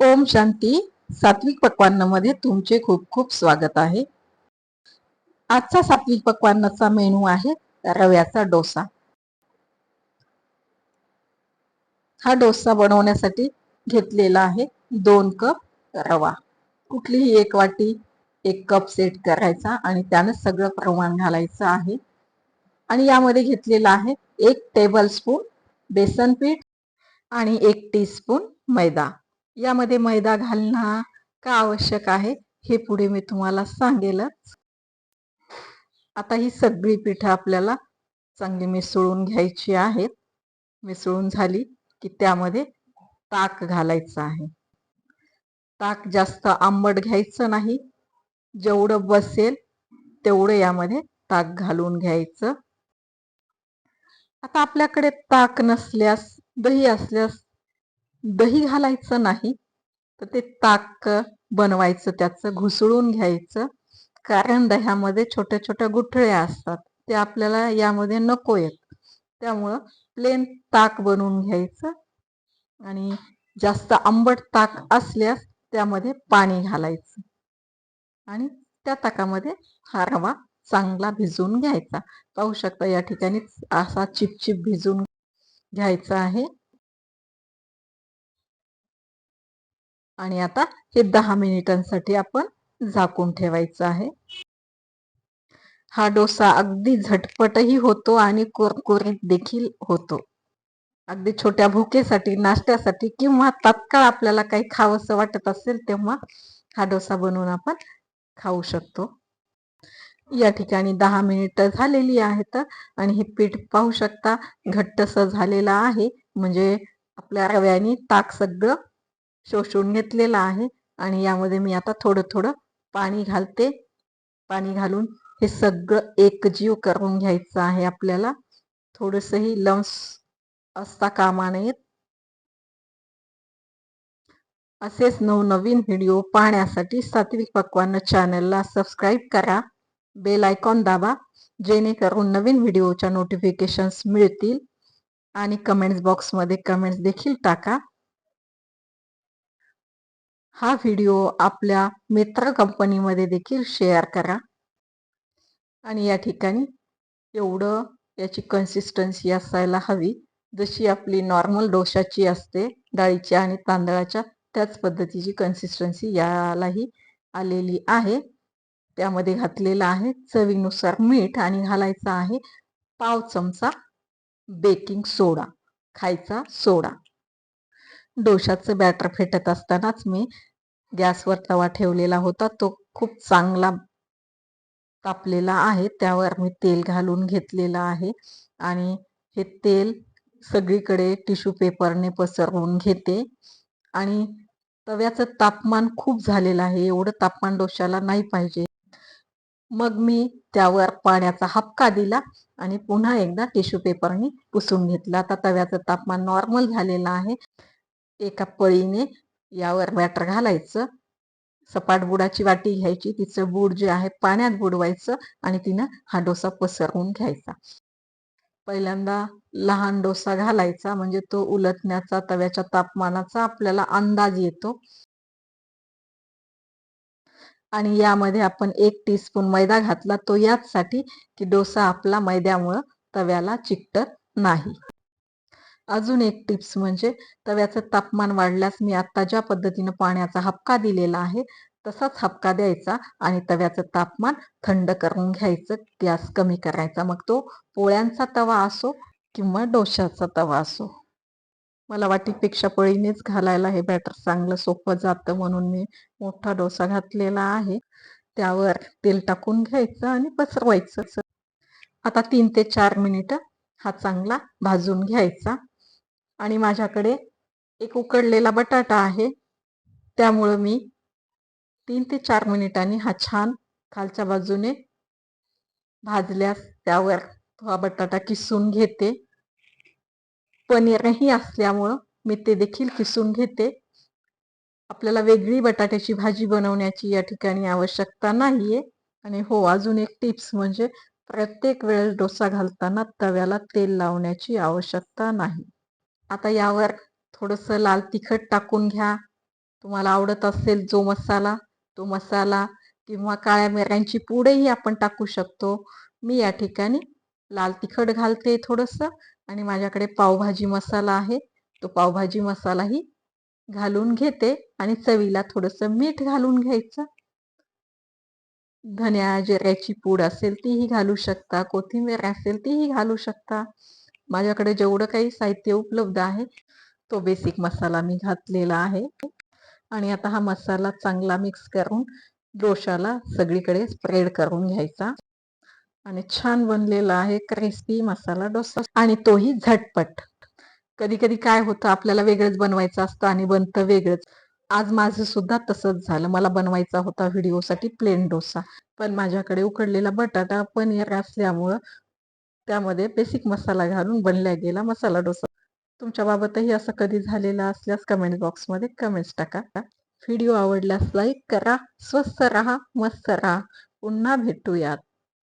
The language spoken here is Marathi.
ओम शांती. सात्विक पक्वान्नामध्ये तुमचे खूप खूप स्वागत आहे. आजचा सात्विक पक्वान्नाचा मेनू आहे रव्याचा डोसा. हा डोसा बनवण्यासाठी घेतलेला आहे दोन कप रवा. कुठलीही एक वाटी एक कप सेट करायचा आणि त्यानं सगळं प्रमाण घालायचं आहे. आणि यामध्ये घेतलेला आहे एक टेबल स्पून बेसन पीठ आणि एक टीस्पून मैदा. यामध्ये मैदा घालणं का आवश्यक आहे हे पुढे मी तुम्हाला सांगेलच. आता ही सगळी पिठं आपल्याला चांगली मिसळून घ्यायची आहेत. मिसळून झाली की त्यामध्ये ताक घालायचं आहे. ताक जास्त आंबट घ्यायचं नाही. जेवढं बसेल तेवढं यामध्ये ताक घालून घ्यायचं. आता आपल्याकडे ताक नसल्यास दही असल्यास दही घालायचं नाही तर ते ताक बनवायचं त्याचं घुसळून घ्यायचं. कारण दह्यामध्ये छोट्या छोट्या गुठळ्या असतात ते आपल्याला यामध्ये नको येत. त्यामुळं प्लेन ताक बनवून घ्यायचं आणि जास्त आंबट ताक असल्यास त्यामध्ये पाणी घालायचं. आणि त्या ताकामध्ये हा रवा चांगला भिजवून घ्यायचा. पाहू शकता या ठिकाणी असा चिपचिप भिजून घ्यायचा आहे. आणि आता हे दहा मिनिटांसाठी आपण झाकून ठेवायचं आहे. हा डोसा अगदी झटपटही होतो आणि कुरकुरीत देखील होतो. अगदी छोट्या भुकेसाठी नाश्त्यासाठी किंवा तात्काळ आपल्याला काही खावंसं वाटत असेल तेव्हा हा डोसा बनवून आपण खाऊ शकतो. या ठिकाणी दहा मिनिट झालेली आहेत आणि हे पीठ पाहू शकता घट्टस झालेलं आहे. म्हणजे आपल्या रव्याने ताक सगळं शोषून घेतलेला आहे आणि यामध्ये मी आता थोडं थोडं पाणी घालते. पाणी घालून हे सगळं एकजीव करून घ्यायचं आहे आपल्याला. थोडंसंही लम्स असता कामा नयेत. असेच नवनवीन व्हिडिओ पाहण्यासाठी सात्विक पक्वान चॅनलला सबस्क्राईब करा. बेल आयकॉन दाबा जेणेकरून नवीन व्हिडिओच्या नोटिफिकेशन्स मिळतील. आणि कमेंट्स बॉक्समध्ये कमेंट्स देखील टाका. हा व्हिडिओ आपल्या मित्र कंपनीमध्ये देखील शेअर करा. आणि या ठिकाणी एवढं याची कन्सिस्टन्सी असायला हवी. जशी आपली नॉर्मल डोशाची असते डाळीच्या आणि तांदळाच्या त्याच पद्धतीची कन्सिस्टन्सी यालाही आलेली आहे. त्यामध्ये घातलेलं आहे चवीनुसार मीठ आणि घालायचा आहे पाव चमचा बेकिंग सोडा खायचा सोडा डोशाचं बॅटर फेटत असतानाच मी गॅसवर तवा ठेवलेला होता तो खूप चांगला तापलेला आहे. त्यावर मी तेल घालून घेतलेलं आहे. आणि हे तेल सगळीकडे टिश्यू पेपरने पसरवून घेते. आणि तव्याचं तापमान खूप झालेलं आहे. एवढं तापमान डोशाला नाही पाहिजे. मग मी त्यावर पाण्याचा हपका दिला आणि पुन्हा एकदा टिश्यू पेपरने पुसून घेतला. आता तव्याचं तापमान नॉर्मल झालेलं आहे. एका पळीने यावर बॅटर घालायचं. सपाट बुडाची वाटी घ्यायची तिचं बूड जे आहे पाण्यात बुडवायचं आणि तिनं हा डोसा पसरवून घ्यायचा. पहिल्यांदा लहान डोसा घालायचा म्हणजे तो उलटण्याचा तव्याच्या तापमानाचा आपल्याला अंदाज येतो. आणि यामध्ये आपण एक टीस्पून मैदा घातला तो याचसाठी की डोसा आपला मैद्यामुळं तव्याला चिकटत नाही. अजून एक टिप्स म्हणजे तव्याचं तापमान वाढल्यास मी आता ज्या पद्धतीनं पाण्याचा हपका दिलेला आहे तसाच हपका द्यायचा आणि तव्याचं तापमान थंड करून घ्यायचं गॅस कमी करायचा. मग तो पोळ्यांचा तवा असो किंवा डोशाचा तवा असो. मला वाटीपेक्षा पळीनेच घालायला हे बॅटर चांगलं सोपं जातं म्हणून मी मोठा डोसा घातलेला आहे. त्यावर तेल टाकून घ्यायचं आणि पसरवायचं. आता तीन ते चार मिनिट हा चांगला भाजून घ्यायचा. आणि माझ्याकडे एक उकडलेला बटाटा आहे. त्यामुळं मी तीन ते चार मिनिटांनी हा छान खालच्या बाजूने भाजल्यास त्यावर हा बटाटा किसून घेते. पनीरही असल्यामुळं मी ते देखील किसून घेते. आपल्याला वेगळी बटाट्याची भाजी बनवण्याची या ठिकाणी आवश्यकता नाहीये. आणि हो अजून एक टिप्स म्हणजे प्रत्येक वेळेस डोसा घालताना तव्याला तेल लावण्याची आवश्यकता नाही. आता यावर थोडंसं लाल तिखट टाकून घ्या. तुम्हाला आवडत असेल जो मसाला तो मसाला किंवा काळ्या मिऱ्यांची पूडही आपण टाकू शकतो. मी या ठिकाणी लाल तिखट घालते थोडंसं आणि माझ्याकडे पावभाजी मसाला आहे. तो पावभाजी मसालाही घालून घेते आणि चवीला थोडंसं मीठ घालून घ्यायचं. धन्या जिऱ्याची पूड असेल तीही घालू शकता कोथिंबीर असेल तीही घालू शकता. माझ्याकडे जेवढं काही साहित्य उपलब्ध आहे तो बेसिक मसाला मी घातलेला आहे. आणि आता हा मसाला चांगला मिक्स करून डोशाला सगळीकडे स्प्रेड करून घ्यायचा. आणि छान बनलेला आहे क्रिस्पी मसाला डोसा. आणि तोही झटपट. कधी कधी काय होतं आपल्याला वेगळंच बनवायचं असतं आणि बनतं वेगळंच. आज माझं सुद्धा तसंच झालं. मला बनवायचा होता व्हिडिओसाठी प्लेन डोसा. पण माझ्याकडे उकडलेला बटाटा पनीर असल्यामुळं त्यामध्ये बेसिक मसाला घालून बनल्या गेला मसाला डोसा. तुमच्या बाबतही असं कधी झालेलं असल्यास कमेंट बॉक्समध्ये कमेंट्स टाका. व्हिडिओ आवडल्यास लाईक करा स्वस्त राहा मस्त राहा. पुन्हा भेटूयात.